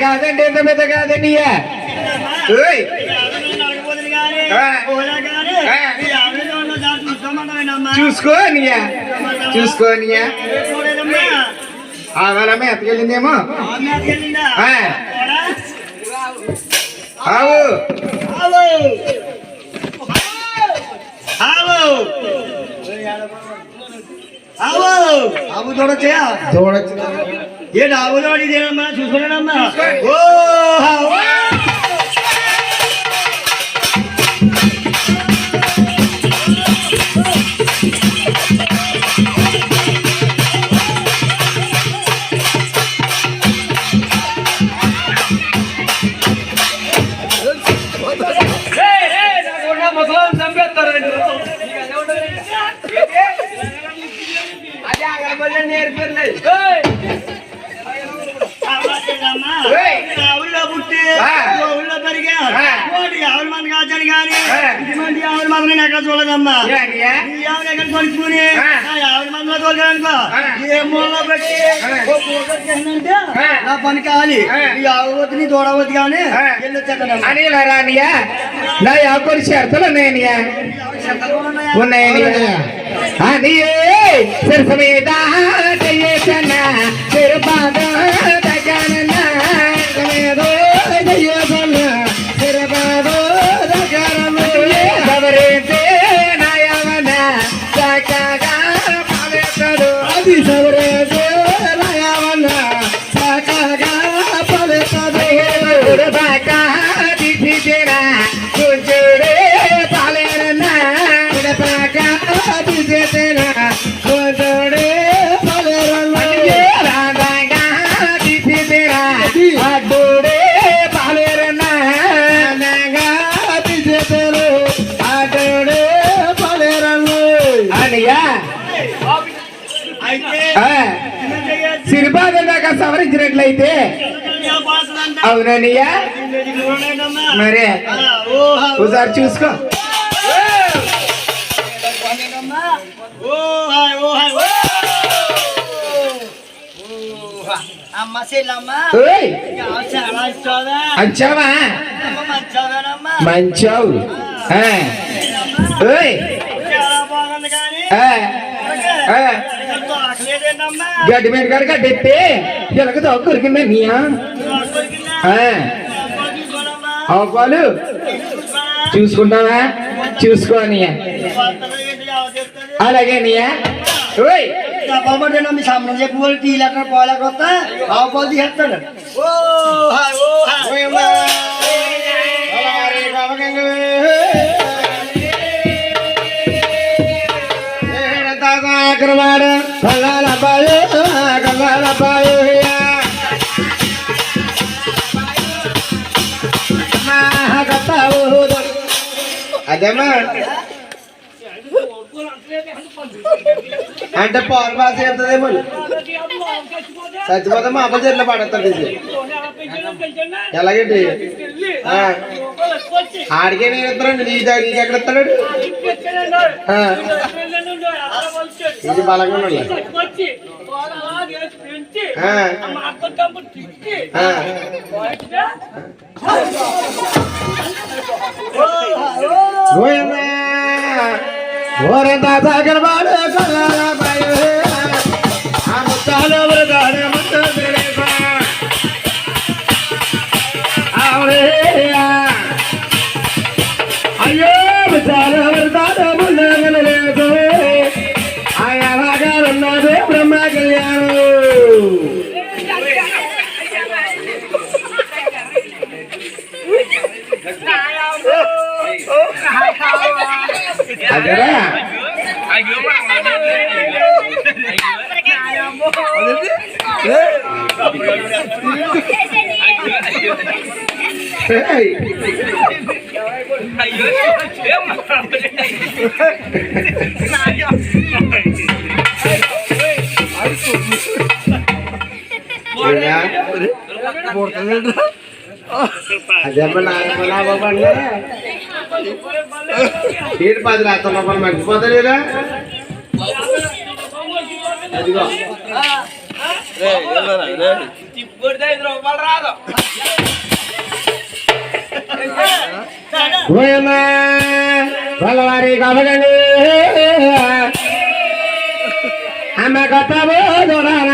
కాదండి ఎంత పెద్ద కాదండి ఓయ్ ఆ. ఆ. చూసుకో అనియా చూసుకో అనియా ఆ వాళ్ళమ్మ ఎత్తకెళ్ళిందేమో ఆ, ఆవు. ఆవు. చూడొచ్చా చూడొచ్చు ఏ ఆవు చూడమ్మా చూసుకున్నాడమ్మా ఓ నేను ఎక్కడ చూడదమ్మా ఏ అనియా ఈ ఆవులు ఎక్కడ కొనుక్కుని ఆ. ఆ ఆవుల మందిలో తోలుకోనుకో ఆ. ఏ మూలలో పెట్టి ఆ. ఓ పూట చేసినంటే ఆ. నా పని కావాలి ఆ. ఈ ఆవు వద్దని దూడవద్దు కానీ ఆ. వెళ్ళొచ్చాకదమ్మా అని రానియా నా యాభై షరతులు ఉన్నాయనియా ఉన్నాయనియా அடியே சிறுசமேதா செய்யத்தன திருபாதோ தகன சமேதோ సిరిపాదం దాకా సవరించినట్లయితే అవుననియా మరే ఒకసారి చూసుకో. మంచావు? ఆ. ఓయ్! గడ్డి మీద కాడ గడ్డెత్తే ఎలక తో కొరికిందా నీయా ఆ. ఆ. పాలు చూసుకుంటావా? చూసుకో నీయా అలాగే నీయా ఓయ్! చెప్పబడ్డా మీ సంబరం చెప్పి వాళ్ళు టీ లెటర్ పోలేక వస్తా ఆవు పాలు తీసేస్తాడు ఓ ఓ హాయ్ అగ్రవాడు కల్లాల బాయు. కల్లాల బాయు అదేమా? అంటే పాలు బాగా చేస్తుందేమో. చచ్చిపోతే మా అబ్బాయి చెట్లు పడతాడు ఎలాగండి? ఆడికే నేను ఇస్తానండి నీ దగ్గర నీకు ఎక్కడ ఇస్తాడు? ఇది బలంగా. ఓరే తాత గర్భాలు అదేరా ఏయ్, అయ్యో ఏం ఏరా? అదేమ్మా నాయమ్మ నా బాబా అంటే ఏంటి పది రాత్రి రూపాయలు మర్చిపోతారేరా అదిగో. వాళ్ళవారి కబగండి అమ్మ కొత్త బోధన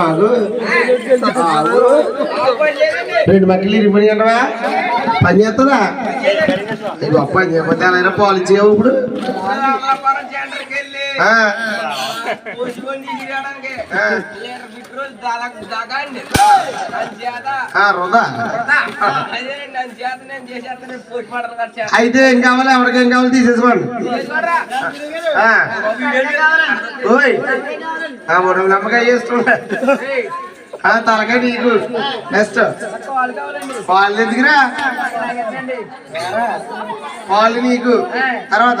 ఆగు. రెండు మక్కలు ఇరిపోయి అంటవా? పని చేస్తుందా ఇదిగో పని ఎలా పాలు చేయవు ఇప్పుడు. అయితే ఏం కావాలి? ఎవరికి ఏం కావాలి? తీసేసుకోండి. ఓయ్. నమ్మకాయ చేస్తున్నా తలకాయ నీకు. నెక్స్ట్ పాలు ఎందుకురా? పాలు నీకు. తర్వాత.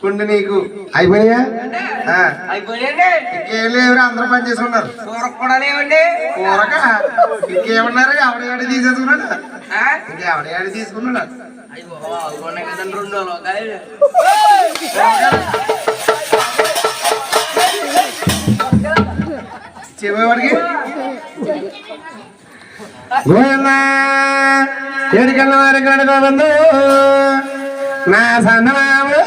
కుండి నీకు. అయిపోయాయండి ఇంకేం లేవురా అందరూ పని చేసుకున్నారు. కూర కూడా లేవండి. కూరక? ఇంకేమన్నారు? ఎవడ తీసేసుకున్నాడు? ఇంకెవడ తీసుకున్నాడు? రెండు వందలు కాదు. చెప్పేవాడికి ఎడికన్న వారి గడుగోబందు నా సన్నమాము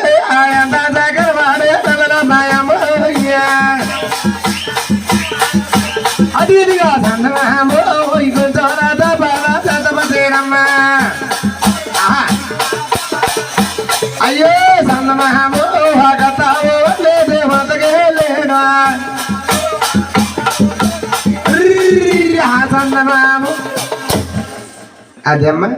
ఎంత దగ్గర వాడే తలలో మాయమయ్యా అది ఇదిగా సన్నమాము ఇకు చోరాత బాల చదవసేరమ్మా అయ్యో సన్నమాము హగతావు లేదు హతగే లేనా సన్నమాము అదేమ్మా